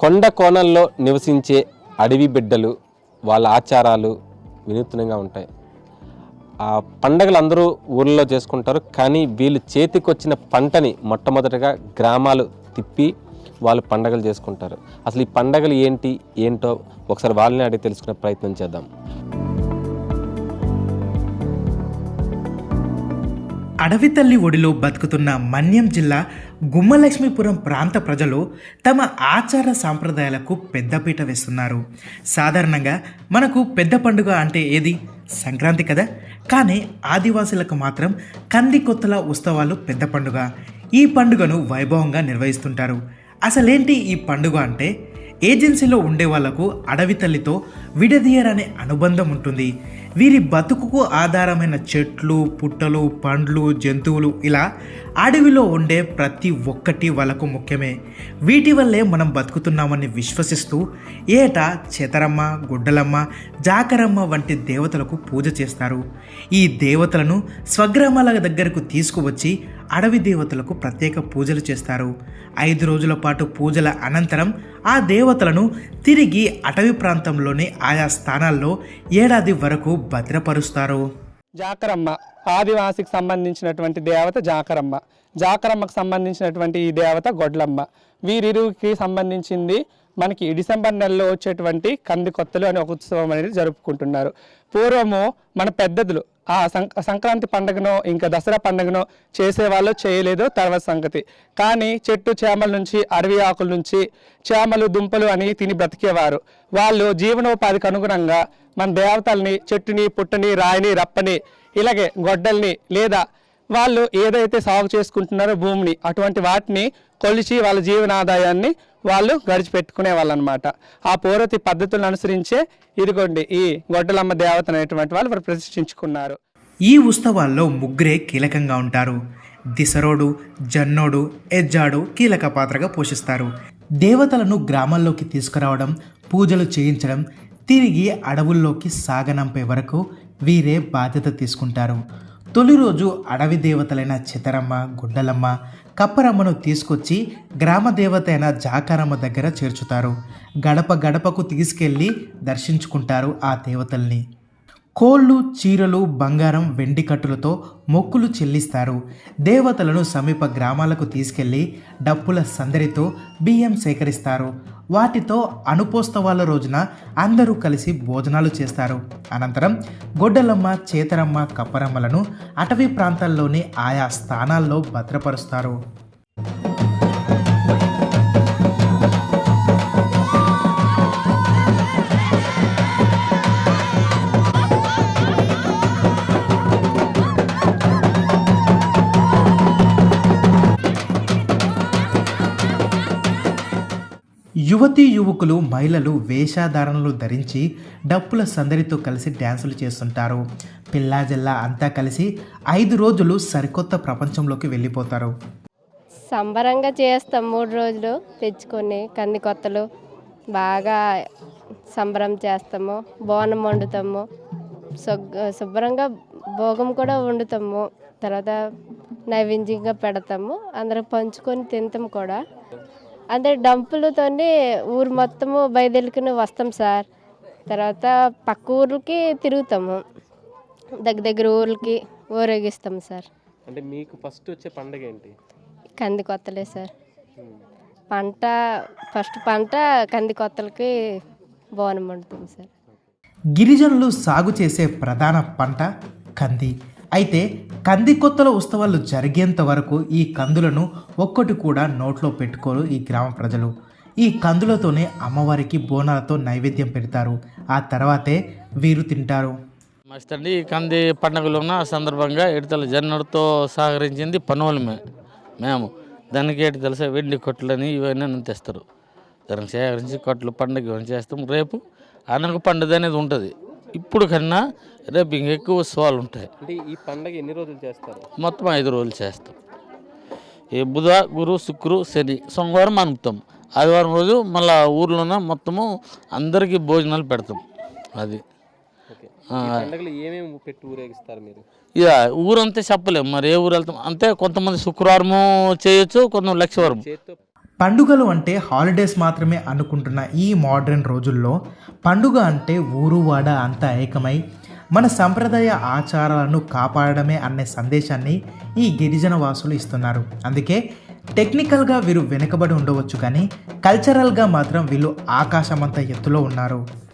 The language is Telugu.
కొండ కోణంలో నివసించే అడవి బిడ్డలు వాళ్ళ ఆచారాలు వినూత్నంగా ఉంటాయి. ఆ పండగలు అందరూ ఊళ్ళో చేసుకుంటారు కానీ వీళ్ళు చేతికొచ్చిన పంటని మొట్టమొదటగా గ్రామాలు తిప్పి వాళ్ళు పండగలు చేసుకుంటారు. అసలు ఈ పండగలు ఏంటి ఏంటో ఒకసారి వాళ్ళని అడిగి తెలుసుకునే ప్రయత్నం చేద్దాం. అడవి తల్లి ఒడిలో బతుకుతున్న మన్యం జిల్లా గుమ్మలక్ష్మీపురం ప్రాంత ప్రజలు తమ ఆచార సాంప్రదాయాలకు పెద్దపీట వేస్తున్నారు. సాధారణంగా మనకు పెద్ద పండుగ అంటే ఏది? సంక్రాంతి కదా. కానీ ఆదివాసులకు మాత్రం కంది కొత్తల ఉత్సవాలు పెద్ద పండుగ. ఈ పండుగను వైభవంగా నిర్వహిస్తుంటారు. అసలేంటి ఈ పండుగ అంటే? ఏజెన్సీలో ఉండే వాళ్ళకు అడవి తల్లితో విడదీయరనే అనుబంధం ఉంటుంది. వీరి బతుకుకు ఆధారమైన చెట్లు పుట్టలు పండ్లు జంతువులు ఇలా అడవిలో ఉండే ప్రతి ఒక్కటి వాళ్ళకు ముఖ్యమే. వీటి వల్లే మనం బతుకుతున్నామని విశ్వసిస్తూ ఏటా చేతరమ్మ గుడ్డలమ్మ జాకరమ్మ వంటి దేవతలకు పూజ చేస్తారు. ఈ దేవతలను స్వగ్రామాల దగ్గరకు తీసుకువచ్చి అడవి దేవతలకు ప్రత్యేక పూజలు చేస్తారు. ఐదు రోజుల పాటు పూజల అనంతరం ఆ దేవతలను తిరిగి అటవీ ప్రాంతంలోని ఆయా స్థానాల్లో ఏడాది వరకు భద్రపరుస్తారు. జాకరమ్మ ఆదివాసికి సంబంధించినటువంటి దేవత జాకరమ్మ. జాకరమ్మకు సంబంధించినటువంటి ఈ దేవత గొడ్లమ్మ. వీరిరువుకి సంబంధించింది మనకి డిసెంబర్ నెలలో వచ్చేటువంటి కంది కొత్తలు అనే ఒక ఉత్సవం అనేది జరుపుకుంటున్నారు. పూర్వము మన పెద్దలు ఆ సంక్రాంతి పండుగను ఇంకా దసరా పండుగను చేసేవాళ్ళు చేయలేదు తర్వాత సంగతి. కానీ చెట్టు చేమల నుంచి అడవి ఆకుల నుంచి చేమలు దుంపలు అని తిని బ్రతికేవారు. వాళ్ళు జీవనోపాధికి అనుగుణంగా మన దేవతల్ని చెట్టుని పుట్టని రాయిని రప్పని ఇలాగే గొడ్డల్ని లేదా వాళ్ళు ఏదైతే సాగు చేసుకుంటున్నారో భూమిని అటువంటి వాటిని కొలిచి వాళ్ళ జీవనాదాయాన్ని వాళ్ళు గడిచిపెట్టుకునే వాళ్ళు అనమాట ఆ పూర్వతి పద్ధతులను అనుసరించే ఇదిగోండి ఈ గొడ్డలమ్మ దేవత అనేటువంటి వాళ్ళు వారు ప్రతిష్ఠించుకున్నారు. ఈ ఉత్సవాల్లో ముగ్గురే కీలకంగా ఉంటారు. దిశరోడు జన్నోడు ఎజ్జాడు కీలక పాత్రగా పోషిస్తారు. దేవతలను గ్రామాల్లోకి తీసుకురావడం పూజలు చేయించడం తిరిగి అడవుల్లోకి సాగనంపే వరకు వీరే బాధ్యత తీసుకుంటారు. తొలి రోజు అడవి దేవతలైన చితరమ్మ గుడ్డలమ్మ కప్పరమ్మను తీసుకొచ్చి గ్రామ దేవత అయిన జాకారమ్మ దగ్గర చేర్చుతారు. గడప గడపకు తీసుకెళ్ళి దర్శించుకుంటారు ఆ దేవతల్ని. కోళ్ళు చీరలు బంగారం వెండి కట్టులతో మొక్కులు చెల్లిస్తారు. దేవతలను సమీప గ్రామాలకు తీసుకెళ్ళి డప్పుల సందడితో బియ్యం సేకరిస్తారు. వాటితో అనుపోస్తవాల రోజున అందరూ కలిసి భోజనాలు చేస్తారు. అనంతరం గొడ్డలమ్మ చేతరమ్మ కప్పరమ్మలను అటవీ ప్రాంతాల్లోని ఆయా స్థానాల్లో భద్రపరుస్తారు. యువతి యువకులు మహిళలు వేషధారణలు ధరించి డప్పుల సందడితో కలిసి డ్యాన్సులు చేస్తుంటారు. పిల్లాజిల్లా అంతా కలిసి ఐదు రోజులు సరికొత్త ప్రపంచంలోకి వెళ్ళిపోతారు. సంబరంగా చేస్తాం మూడు రోజులు తెచ్చుకొని కంది కొత్తలు. బాగా సంబరం చేస్తాము బోనం వండుతాము. శుభ్రంగా భోగం కూడా వండుతాము. తర్వాత నైవేద్యంగా పెడతాము. అందరం పంచుకొని తింటాము కూడా. అందరు డంపులతోని ఊరు మొత్తము బయలుదేరుకుని వస్తాం సార్. తర్వాత పక్క ఊర్లకి తిరుగుతాము. దగ్గర దగ్గర ఊర్లకి ఊరేగిస్తాం సార్. అంటే మీకు ఫస్ట్ వచ్చే పండగ ఏంటి? కంది కొత్తలే సార్ పంట ఫస్ట్ పంట కంది కొత్తలకి బోనం వండుతుంది సార్. గిరిజనులు సాగు చేసే ప్రధాన పంట కంది. అయితే కంది కొత్తల ఉత్సవాలు జరిగేంత వరకు ఈ కందులను ఒక్కటి కూడా నోట్లో పెట్టుకోరు ఈ గ్రామ ప్రజలు. ఈ కందులతోనే అమ్మవారికి బోనాలతో నైవేద్యం పెడతారు. ఆ తర్వాతే వీరు తింటారు. మస్తండి ఈ కంది పండుగలు ఉన్న సందర్భంగా ఇడతల జన్నడితో సహకరించింది పనులమే మేము. దానికి ఏంటి తెలుసా? వెండి కొట్లని ఇవన్నీ తెస్తారు. దానికి సేకరించి కొట్లు పండుగ ఇవన్నీ చేస్తాం. రేపు అనగ పండుగ అనేది ఉంటుంది. ఇప్పుడు కన్నా రేపు ఇంక ఎక్కువ ఉత్సవాలు ఉంటాయి. అంటే ఈ పండగ ఎన్ని రోజులు చేస్తారు? మొత్తం ఐదు రోజులు చేస్తాం. ఈ బుధ గురు శుక్రు శని సోమవారం అనుపుతాం ఆదివారం రోజు మళ్ళా ఊర్లోన మొత్తము అందరికీ భోజనాలు పెడతాం. అది. ఓకే. ఆ, పండగలు ఏమేమి పెట్టి ఊరేగిస్తారు మీరు? ఇక ఊరంతా చెప్పలేము మరి ఏ ఊరు వెళ్తాం? అంతే కొంతమంది శుక్రవారము చేయొచ్చు కొంతమంది లక్షవారం పండుగలు అంటే హాలిడేస్ మాత్రమే అనుకుంటున్న ఈ మోడ్రన్ రోజుల్లో పండుగ అంటే ఊరు వాడ అంతా ఏకమై మన సంప్రదాయ ఆచారాలను కాపాడడమే అనే సందేశాన్ని ఈ గిరిజన వాసులు ఇస్తున్నారు. అందుకే టెక్నికల్గా వీరు వెనుకబడి ఉండవచ్చు కానీ కల్చరల్గా మాత్రం వీళ్ళు ఆకాశమంత ఎత్తులో ఉన్నారు.